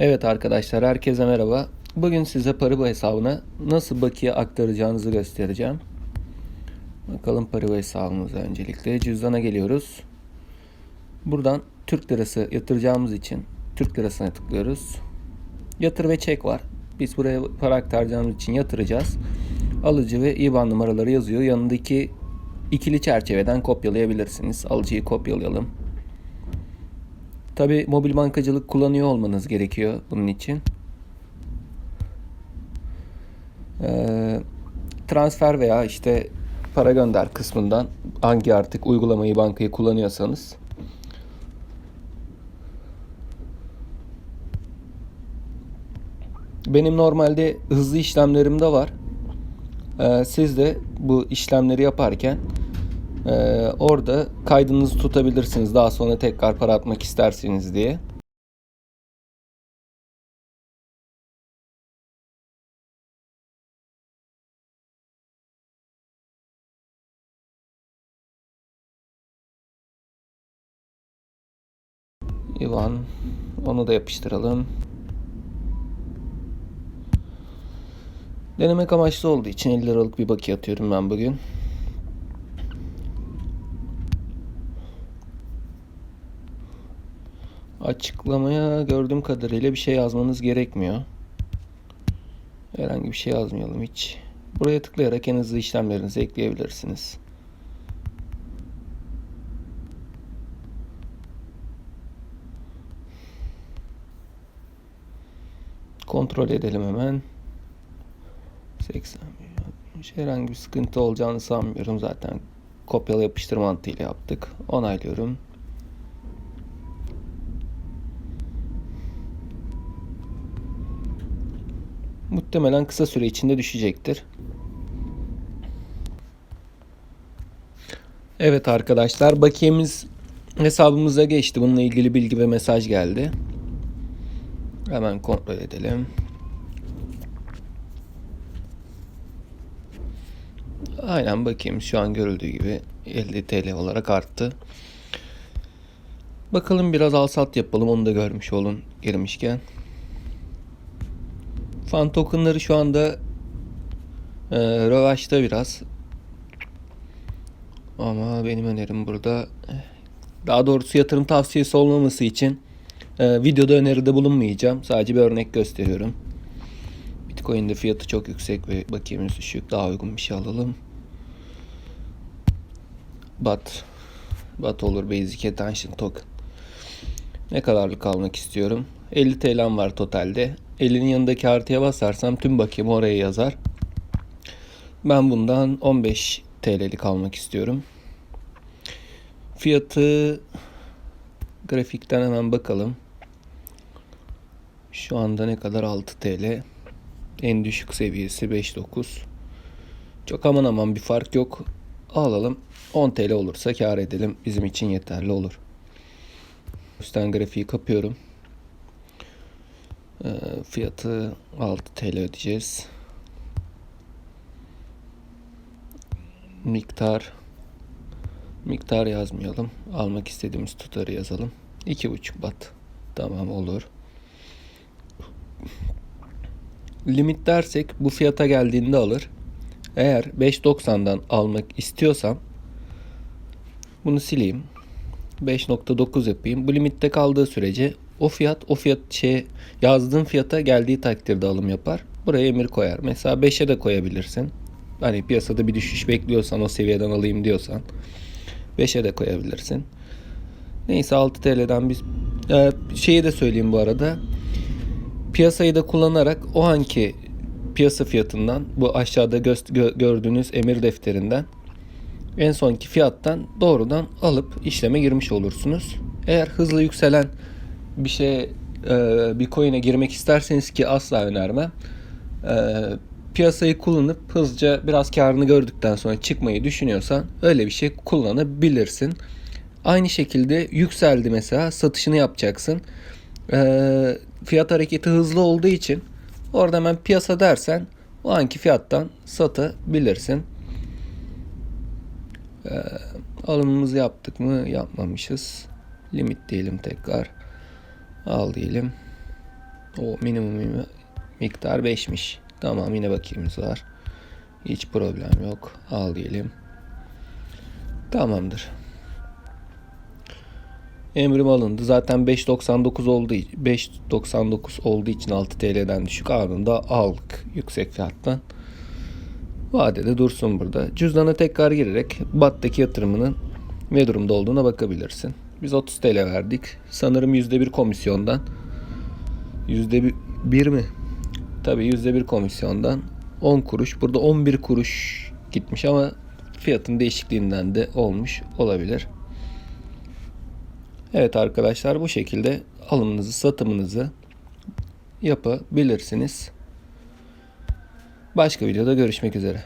Evet arkadaşlar herkese merhaba. Bugün size Paribu hesabına nasıl bakiye aktaracağınızı göstereceğim. Bakalım Paribu hesabımıza öncelikle cüzdana geliyoruz. Buradan Türk lirası yatıracağımız için Türk lirasına tıklıyoruz. Yatır ve çek var. Biz buraya para aktaracağımız için yatıracağız. Alıcı ve IBAN numaraları yazıyor. Yanındaki ikili çerçeveden kopyalayabilirsiniz. Alıcıyı kopyalayalım. Tabi mobil bankacılık kullanıyor olmanız gerekiyor bunun için. Ee, transfer veya işte para gönder kısmından hangi artık uygulamayı bankayı kullanıyorsanız benim normalde hızlı işlemlerim de var. Ee, siz de bu işlemleri yaparken ee, orada kaydınızı tutabilirsiniz. Daha sonra tekrar para atmak isterseniz diye. Ivan onu da yapıştıralım. Denemek amaçlı olduğu için 50 liralık bir bakiye atıyorum ben bugün. Açıklamaya gördüğüm kadarıyla bir şey yazmanız gerekmiyor. Herhangi bir şey yazmayalım hiç. Buraya tıklayarak en hızlı işlemlerinizi ekleyebilirsiniz. Kontrol edelim hemen. 80 herhangi bir sıkıntı olacağını sanmıyorum zaten. Kopyala yapıştır mantığıyla yaptık. Onaylıyorum. Muhtemelen kısa süre içinde düşecektir. Evet arkadaşlar bakiyemiz hesabımıza geçti. Bununla ilgili bilgi ve mesaj geldi. Hemen kontrol edelim. Aynen bakayım şu an görüldüğü gibi 50 TL olarak arttı. Bakalım biraz al sat yapalım onu da görmüş olun girmişken. Fan tokenları şu anda e, rövaşta biraz. Ama benim önerim burada daha doğrusu yatırım tavsiyesi olmaması için e, videoda öneride bulunmayacağım. Sadece bir örnek gösteriyorum. Bitcoin'de fiyatı çok yüksek ve bakiyemiz düşük. Daha uygun bir şey alalım. BAT. BAT olur Basic Attention Token. Ne kadarlık almak istiyorum? 50 TL'm var totalde. 50'nin yanındaki artıya basarsam tüm bakiyemi oraya yazar. Ben bundan 15 TL'lik almak istiyorum. Fiyatı grafikten hemen bakalım. Şu anda ne kadar 6 TL. En düşük seviyesi 5.9. Çok aman aman bir fark yok. Alalım. 10 TL olursa kar edelim. Bizim için yeterli olur. Üstten grafiği kapıyorum. E, fiyatı 6 TL ödeyeceğiz. Miktar miktar yazmayalım. Almak istediğimiz tutarı yazalım. 2,5 bat. Tamam olur. Limit dersek bu fiyata geldiğinde alır. Eğer 5.90'dan almak istiyorsam bunu sileyim. 5.9 yapayım. Bu limitte kaldığı sürece o fiyat o fiyat şey yazdığın fiyata geldiği takdirde alım yapar. Buraya emir koyar. Mesela 5'e de koyabilirsin. Hani piyasada bir düşüş bekliyorsan o seviyeden alayım diyorsan 5'e de koyabilirsin. Neyse 6 TL'den biz e, şeyi de söyleyeyim bu arada. Piyasayı da kullanarak o anki piyasa fiyatından bu aşağıda gö- gördüğünüz emir defterinden en sonki fiyattan doğrudan alıp işleme girmiş olursunuz. Eğer hızlı yükselen bir şey e, bir coin'e girmek isterseniz ki asla önermem. E, piyasayı kullanıp hızlıca biraz karını gördükten sonra çıkmayı düşünüyorsan öyle bir şey kullanabilirsin. Aynı şekilde yükseldi mesela satışını yapacaksın. E, fiyat hareketi hızlı olduğu için orada hemen piyasa dersen o anki fiyattan satabilirsin. Alımımızı yaptık mı? Yapmamışız. Limit diyelim tekrar. Al diyelim. O minimum miktar 5'miş. Tamam yine bakiyemiz var. Hiç problem yok. Al diyelim. Tamamdır. Emrim alındı. Zaten 5.99 olduğu 5.99 olduğu için 6 TL'den düşük anında aldık yüksek fiyattan. Vadede dursun burada. Cüzdana tekrar girerek BAT'taki yatırımının ne durumda olduğuna bakabilirsin. Biz 30 TL verdik. Sanırım %1 komisyondan %1 mi? Tabii %1 komisyondan 10 kuruş. Burada 11 kuruş gitmiş ama fiyatın değişikliğinden de olmuş olabilir. Evet arkadaşlar bu şekilde alımınızı satımınızı yapabilirsiniz. Başka videoda görüşmek üzere.